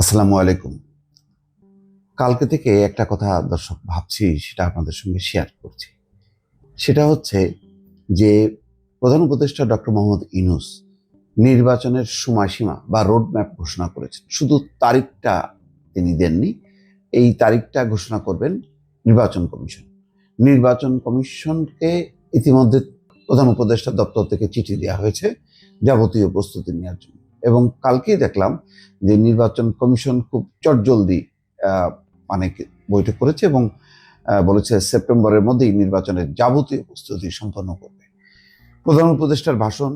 আসসালামু আলাইকুম। কালকে থেকে একটা কথা দর্শক ভাবছি, সেটা আপনাদের সঙ্গে শেয়ার করছি। সেটা হচ্ছে যে প্রধান উপদেষ্টা ডক্টর মোহাম্মদ ইনুস নির্বাচনের সময়সীমা বা রোড ম্যাপ ঘোষণা করেছেন। শুধু তারিখটা তিনি দেননি, এই তারিখটা ঘোষণা করবেন নির্বাচন কমিশন। নির্বাচন কমিশনকে ইতিমধ্যে প্রধান উপদেষ্টা দপ্তর থেকে চিঠি দেওয়া হয়েছে, যাবতীয় প্রস্তুতি নেওয়ার জন্য। এবং কালকেই দেখলাম যে নির্বাচন কমিশন খুব চটজলদি মানে বৈঠক করেছে এবং বলেছে সেপ্টেম্বরের মধ্যেই নির্বাচনের যাবতীয় প্রস্তুতি সম্পন্ন করবে। প্রধান উপদেষ্টার ভাষণ,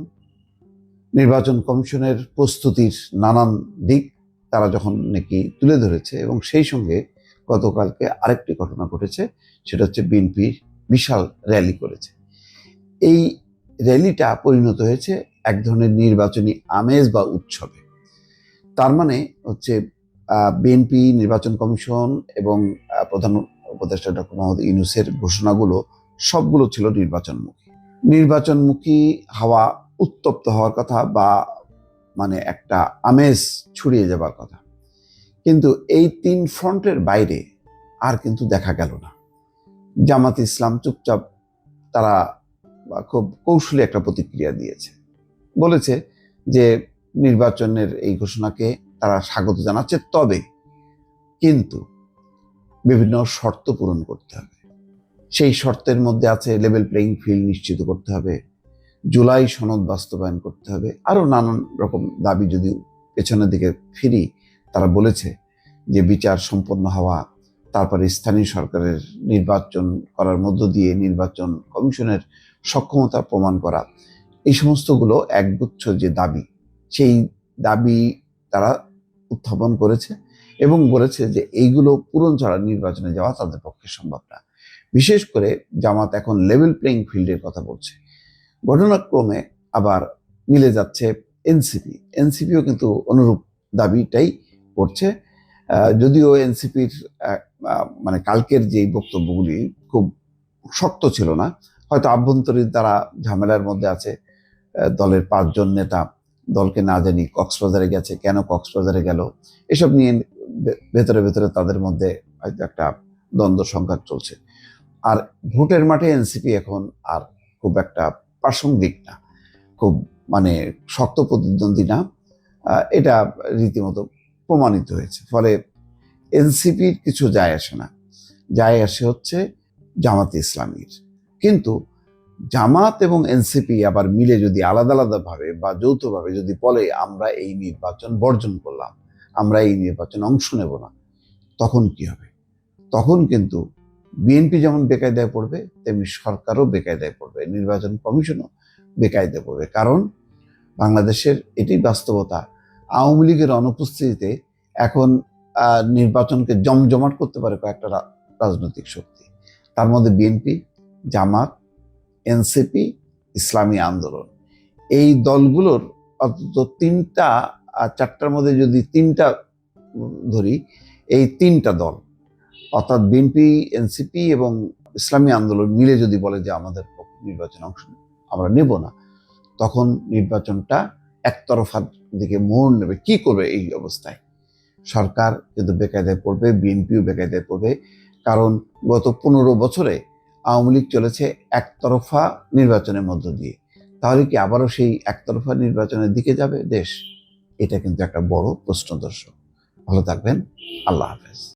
নির্বাচন কমিশনের প্রস্তুতির নানান দিক তারা যখন নাকি তুলে ধরেছে এবং সেই সঙ্গে গতকালকে আরেকটি ঘটনা ঘটেছে, সেটা হচ্ছে বিএনপি বিশাল র্যালি করেছে। এই র্যালিটা পরিণত হয়েছে এক ধরনের নির্বাচনী আমেজ বা উৎসবে। তার মানে হচ্ছে বিএনপি নির্বাচন কমিশন এবং প্রধান উপদেষ্টা ডক্টর মোহাম্মদ ইউনুসের ঘোষণাগুলো সবগুলো ছিল নির্বাচনমুখী। নির্বাচনমুখী হাওয়া উত্তপ্ত হওয়ার কথা বা মানে একটা আমেজ ছড়িয়ে যাবার কথা। কিন্তু এই তিন ফ্রন্টের বাইরে আর কিন্তু দেখা গেল না। জামাত ইসলাম চুপচাপ তারা খুব কৌশলী একটা প্রতিক্রিয়া দিয়েছে। বলেছে যে নির্বাচনের এই ঘোষণাকে তারা স্বাগত জানাচ্ছে তবে কিন্তু বিভিন্ন শর্ত পূরণ করতে হবে। সেই শর্তের মধ্যে আছে লেভেল প্লেইং ফিল্ড নিশ্চিত করতে হবে। জুলাই সনদ বাস্তবায়ন করতে হবে। আরও নানান রকম দাবি যদি পেছনের দিকে ফিরি, তারা বলেছে যে বিচার সম্পন্ন হওয়া, তারপরে স্থানীয় সরকারের নির্বাচন করার মধ্য দিয়ে নির্বাচন কমিশনের সক্ষমতা প্রমাণ করা এই সমস্তগুলো একগুচ্ছ যে দাবি, সেই দাবি তারা উত্থাপন করেছে এবং বলেছে যে এইগুলো পূরণ ছাড়া নির্বাচনে যাওয়া তাদের পক্ষে সম্ভব না। বিশেষ করে জামাত এখন লেভেল প্লেইং ফিল্ডের কথা বলছে। ঘটনাক্রমে আবার মিলে যাচ্ছে এনসিপি এনসিপিও কিন্তু অনুরূপ দাবিটাই করছে। যদিও এনসিপির মানে কালকের যে বক্তব্যগুলি খুব শক্ত ছিল না, হয়তো আভ্যন্তরীণ তারা ঝামেলার মধ্যে আছে দলের পাঁচজন নেতা দলকে না জানি কক্সবাজারে গেছে, কেন কক্সবাজারে গেল? এসব নিয়ে ভেতরে ভেতরে তাদের মধ্যে হয়তো একটা দ্বন্দ্ব সংঘাত চলছে। আর ভোটের মাঠে এনসিপি এখন আর খুব একটা প্রাসঙ্গিক না, খুব মানে শক্ত প্রতিদ্বন্দ্বী না। এটা রীতিমতো প্রমাণিত হয়েছে। ফলে এনসিপির কিছু যায় আসে না। যায় আসে হচ্ছে জামাত ইসলামীর। কিন্তু জামাত এবং এনসিপি আবার মিলে যদি আলাদা আলাদাভাবে বা যৌথভাবে যদি বলে, আমরা এই নির্বাচন বর্জন করলাম, আমরা এই নির্বাচনে অংশ নেব না, তখন কি হবে? তখন কিন্তু বিএনপি যেমন বেকায়দায় পড়বে, তেমনি সরকারও বেকায়দায় পড়বে, নির্বাচন কমিশনও বেকায়দায় পড়বে। কারণ বাংলাদেশের এটি বাস্তবতা, আওয়ামী লীগের অনুপস্থিতিতে এখন নির্বাচনকে জমজমাট করতে পারে কয়েকটা রাজনৈতিক শক্তি। তার মধ্যে বিএনপি, জামাত এনসিপি, ইসলামী আন্দোলন। এই দলগুলোর অন্তত তিনটা আর চারটার মধ্যে যদি তিনটা ধরি, এই তিনটা দল, অর্থাৎ বিএনপি, এনসিপি এবং ইসলামী আন্দোলন মিলে যদি বলে যে আমাদের নির্বাচনে অংশ আমরা নেব না, তখন নির্বাচনটা একতরফার দিকে মোড় নেবে। কি করবে এই অবস্থায়? সরকার কিন্তু বেকায়দায় পড়বে, বিএনপিও বেকায়দায় পড়বে। কারণ গত পনেরো বছরে আওয়ামী লীগ চলেছে একতরফা নির্বাচনের মধ্য দিয়ে। তাহলে কি আবারও সেই একতরফা নির্বাচনের দিকে যাবে দেশ? এটা কিন্তু একটা বড় প্রশ্ন দর্শক ভালো থাকবেন। আল্লাহ হাফেজ।